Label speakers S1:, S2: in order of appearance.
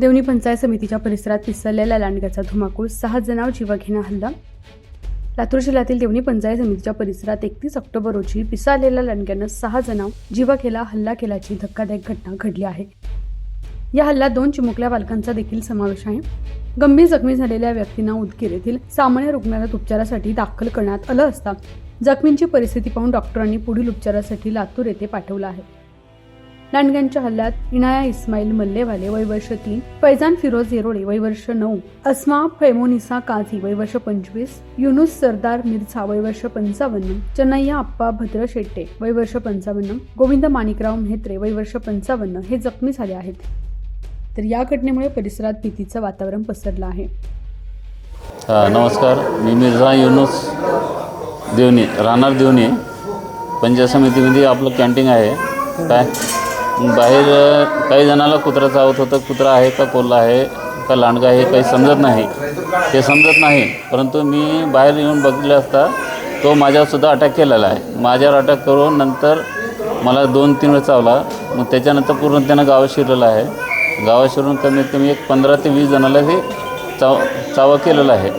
S1: देवणी पंचायत समितीच्या परिसरात पिसरलेल्या लांडग्याचा धुमाकूळ सहा जणांवर जीवघेणा हल्ला. लातूर जिल्ह्यातील देवणी पंचायत समितीच्या परिसरात एकतीस ऑक्टोबर रोजी पिसाळलेल्या लांडग्यानं सहा जणांवर जीवघेला हल्ला केल्याची धक्कादायक घटना घडली आहे. या हल्ल्यात दोन चिमुकल्या बालकांचा देखील समावेश आहे. गंभीर जखमी झालेल्या व्यक्तींना उदगीर येथील सामान्य रुग्णालयात उपचारासाठी दाखल करण्यात आलं असता जखमींची परिस्थिती पाहून डॉक्टरांनी पुढील उपचारासाठी लातूर येथे पाठवलं आहे. लांडग्यांच्या हल्ल्यात इनाया इस्माईल मल्लेवाले वय वर्ष तीन फैजान फिरोज येरोळे वय वर्ष नऊ अस्मा फैमोनिसा काझी वय वर्ष पंचवीस युनुस सरदार मिर्झा वय वर्ष पंचावन्न चन्नय्या आप्पा भद्र शेट्टे वय वर्ष पंचावन्न गोविंद माणिकराव म्हेत्रे वय वर्ष पंचावन्न हे जखमी झाले आहेत. तर या घटनेमुळे परिसरात भीतीचं वातावरण पसरलं आहे.
S2: नमस्कार. मी मिर्झा युनुस देवणी राहणार देवणी पंचायत समितीमध्ये आपलं कॅन्टीन आहे. काय? बाहेर काही जणाला कुत्रा चावत होतं. कुत्रा आहे का कोल्हा आहे का लांडगा आहे काही समजत नाही. ते समजत नाही. परंतु मी बाहेर येऊन बघितलं असता तो माझ्यावरसुद्धा अटॅक केलेला आहे. माझ्यावर अटॅक करून नंतर मला दोन तीन वेळ चावला. मग त्याच्यानंतर पूर्ण त्यानं गावात शिरलेलं आहे. गावात शिरून कमीत कमी एक पंधरा ते वीस जणाला ते चाव चावा केलेला आहे.